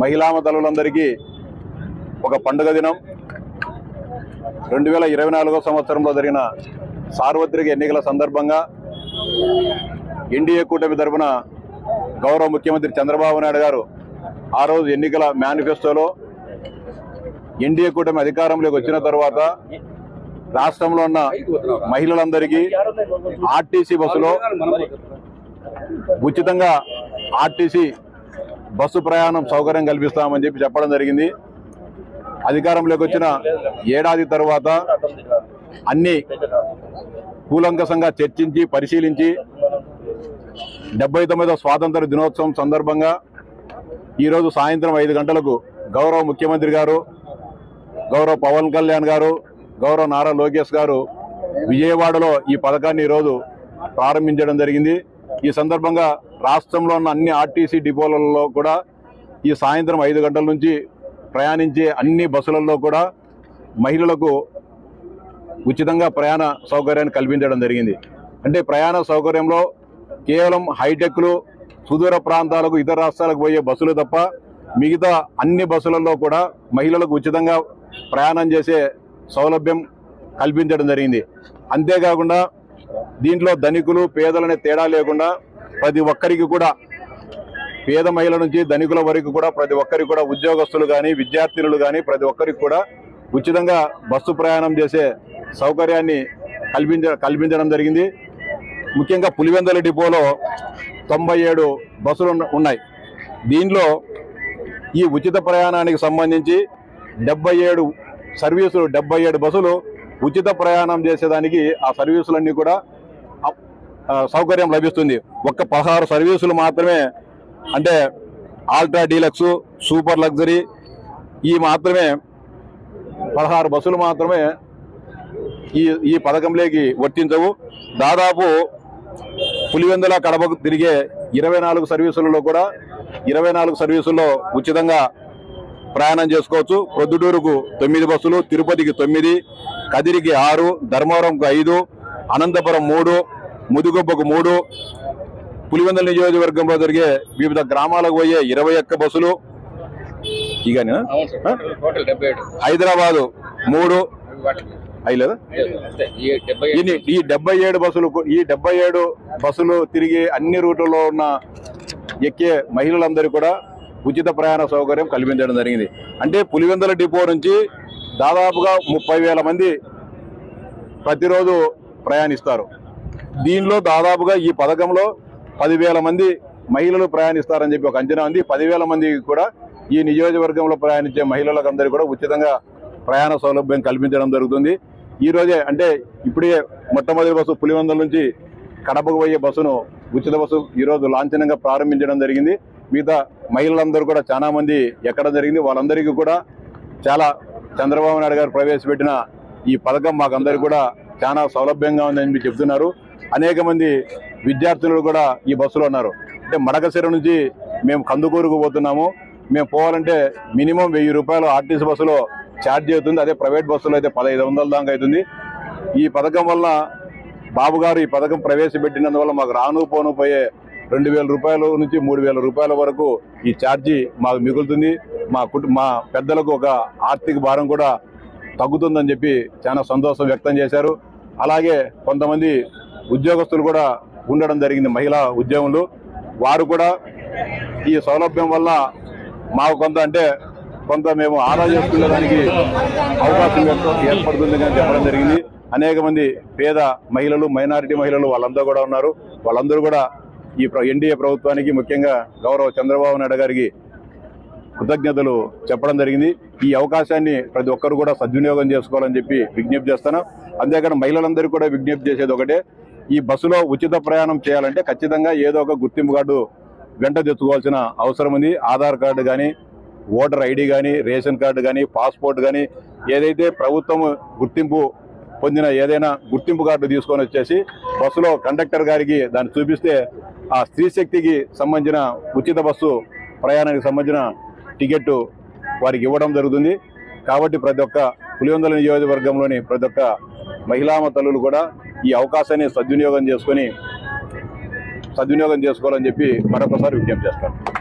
మహిళా తల్లులందరికీ ఒక పండుగ దినం. రెండు వేల ఇరవై నాలుగో సంవత్సరంలో జరిగిన సార్వత్రిక ఎన్నికల సందర్భంగా ఎన్డీఏ కూటమి తరఫున గౌరవ ముఖ్యమంత్రి చంద్రబాబు నాయుడు గారు ఆ రోజు ఎన్నికల మేనిఫెస్టోలో ఎన్డీఏ కూటమి అధికారంలోకి వచ్చిన తర్వాత రాష్ట్రంలో ఉన్న మహిళలందరికీ ఆర్టీసీ బస్సులో ఉచితంగా ఆర్టీసీ బస్సు ప్రయాణం సౌకర్యం కల్పిస్తామని చెప్పి చెప్పడం జరిగింది. అధికారంలోకి వచ్చిన ఏడాది తర్వాత అన్ని కూలంకసంగా చర్చించి పరిశీలించి డెబ్బై తొమ్మిదవ స్వాతంత్ర దినోత్సవం సందర్భంగా ఈరోజు సాయంత్రం ఐదు గంటలకు గౌరవ ముఖ్యమంత్రి గారు గౌరవ పవన్ కళ్యాణ్ గారు గౌరవ నారా లోకేష్ గారు విజయవాడలో ఈ పథకాన్ని ఈరోజు ప్రారంభించడం జరిగింది. ఈ సందర్భంగా రాష్ట్రంలో ఉన్న అన్ని ఆర్టీసీ డిపోలలో కూడా ఈ సాయంత్రం ఐదు గంటల నుంచి ప్రయాణించే అన్ని బస్సులలో కూడా మహిళలకు ఉచితంగా ప్రయాణ సౌకర్యాన్ని కల్పించడం జరిగింది. అంటే ప్రయాణ సౌకర్యంలో కేవలం హైటెక్లు సుదూర ప్రాంతాలకు ఇతర రాష్ట్రాలకు పోయే బస్సులు తప్ప మిగతా అన్ని బస్సులలో కూడా మహిళలకు ఉచితంగా ప్రయాణం చేసే సౌలభ్యం కల్పించడం జరిగింది. అంతేకాకుండా దీంట్లో ధనికులు పేదలనే తేడా లేకుండా ప్రతి ఒక్కరికి కూడా పేద మహిళల నుంచి ధనికుల వరకు కూడా ప్రతి ఒక్కరికి కూడా ఉద్యోగస్తులు కానీ విద్యార్థినులు కానీ ప్రతి ఒక్కరికి కూడా ఉచితంగా బస్సు ప్రయాణం చేసే సౌకర్యాన్ని కల్పించ కల్పించడం జరిగింది. ముఖ్యంగా పులివెందల డిపోలో తొంభై ఏడు బస్సులు ఉన్నాయి. దీనిలో ఈ ఉచిత ప్రయాణానికి సంబంధించి డెబ్బై ఏడు సర్వీసులు డెబ్బై ఏడు బస్సులు ఉచిత ప్రయాణం చేసేదానికి ఆ సర్వీసులన్నీ కూడా సౌకర్యం లభిస్తుంది. ఒక్క పదహారు సర్వీసులు మాత్రమే అంటే ఆల్ట్రా డీలక్స్ సూపర్ లగ్జరీ ఈ మాత్రమే పదహారు బస్సులు మాత్రమే ఈ ఈ పథకంలోకి వర్తించవు. దాదాపు పులివెందుల కడపకు తిరిగే ఇరవై నాలుగు సర్వీసులలో కూడా ఇరవై నాలుగు సర్వీసుల్లో ఉచితంగా ప్రయాణం చేసుకోవచ్చు. ప్రొద్దుటూరుకు తొమ్మిది బస్సులు తిరుపతికి తొమ్మిది కదిరికి ఆరు ధర్మవరంకు ఐదు అనంతపురం మూడు ముదుగొబ్బకు మూడు. పులివెందుల నియోజకవర్గంలో జరిగే వివిధ గ్రామాలకు పోయే ఇరవై ఒక్క బస్సులు. హైదరాబాదు మూడు. అయ్యలేదా ఈ డెబ్బై ఏడు బస్సులు ఈ డెబ్బై ఏడు బస్సులు తిరిగి అన్ని రూట్లలో ఉన్న ఎక్కే మహిళలందరూ కూడా ఉచిత ప్రయాణ సౌకర్యం కల్పించడం జరిగింది. అంటే పులివెందుల డిపో నుంచి దాదాపుగా ముప్పై వేల మంది ప్రతిరోజు ప్రయాణిస్తారు. దీనిలో దాదాపుగా ఈ పథకంలో పదివేల మంది మహిళలు ప్రయాణిస్తారని చెప్పి ఒక అంచనా ఉంది. పదివేల మందికి కూడా ఈ నియోజకవర్గంలో ప్రయాణించే మహిళలకందరికీ కూడా ఉచితంగా ప్రయాణ సౌలభ్యం కల్పించడం జరుగుతుంది. ఈరోజే అంటే ఇప్పుడే మొట్టమొదటి బస్సు పులివందల నుంచి కడపకు పోయే బస్సును ఉచిత బస్సు ఈ రోజు లాంఛనంగా ప్రారంభించడం జరిగింది. మిగతా మహిళలందరూ కూడా చాలా మంది ఎక్కడం జరిగింది. వాళ్ళందరికీ కూడా చాలా చంద్రబాబు నాయుడు గారు ప్రవేశపెట్టిన ఈ పథకం మాకందరికీ కూడా చాలా సౌలభ్యంగా ఉందని చెప్తున్నారు. అనేక మంది విద్యార్థులు కూడా ఈ బస్సులో ఉన్నారు. అంటే మడకశిర నుంచి మేము కందుకూరుకు పోతున్నాము. మేము పోవాలంటే మినిమం వెయ్యి రూపాయలు ఆర్టీసీ బస్సులో ఛార్జ్ అవుతుంది. అదే ప్రైవేట్ బస్సులో అయితే పదహైదు వందల దాకా అవుతుంది. ఈ పథకం వల్ల బాబు గారు ఈ పథకం ప్రవేశపెట్టినందువల్ల మాకు రాను పోను పోయే రెండు వేల రూపాయల నుంచి మూడు వేల రూపాయల వరకు ఈ ఛార్జీ మాకు మిగులుతుంది. మా కుటు మా పెద్దలకు ఒక ఆర్థిక భారం కూడా తగ్గుతుందని చెప్పి చాలా సంతోషం వ్యక్తం చేశారు. అలాగే కొంతమంది ఉద్యోగస్తులు కూడా ఉండడం జరిగింది మహిళా ఉద్యోగులు వారు కూడా ఈ సౌలభ్యం వల్ల మాకు కొంత అంటే కొంత మేము ఆదా చేసుకునేదానికి అవకాశం ఏర్పడుతుంది అని చెప్పడం జరిగింది. అనేక మంది పేద మహిళలు మైనారిటీ మహిళలు వాళ్ళందరూ కూడా ఉన్నారు. వాళ్ళందరూ కూడా ఈ ఎన్డీఏ ప్రభుత్వానికి ముఖ్యంగా గౌరవ చంద్రబాబు నాయుడు గారికి కృతజ్ఞతలు చెప్పడం జరిగింది. ఈ అవకాశాన్ని ప్రతి ఒక్కరు కూడా సద్వినియోగం చేసుకోవాలని చెప్పి విజ్ఞప్తి చేస్తాను. అంతేకాని మహిళలందరూ కూడా విజ్ఞప్తి చేసేది ఒకటే ఈ బస్సులో ఉచిత ప్రయాణం చేయాలంటే ఖచ్చితంగా ఏదో ఒక గుర్తింపు కార్డు వెంట తెచ్చుకోవాల్సిన అవసరం ఉంది. ఆధార్ కార్డు కానీ ఓటర్ ఐడి కానీ రేషన్ కార్డు కానీ పాస్పోర్ట్ కానీ ఏదైతే ప్రభుత్వం గుర్తింపు పొందిన ఏదైనా గుర్తింపు కార్డు తీసుకొని వచ్చేసి బస్సులో కండక్టర్ గారికి దాన్ని చూపిస్తే ఆ స్త్రీ శక్తికి సంబంధించిన ఉచిత బస్సు ప్రయాణానికి సంబంధించిన టికెట్ వారికి ఇవ్వడం జరుగుతుంది. కాబట్టి ప్రతి ఒక్క పులివెందుల నియోజకవర్గంలోని ప్రతి ఒక్క మహిళామ తల్లులు కూడా ఈ అవకాశాన్ని సద్వినియోగం చేసుకొని సద్వినియోగం చేసుకోవాలని చెప్పి మరొకసారి విజ్ఞప్తి చేస్తాను.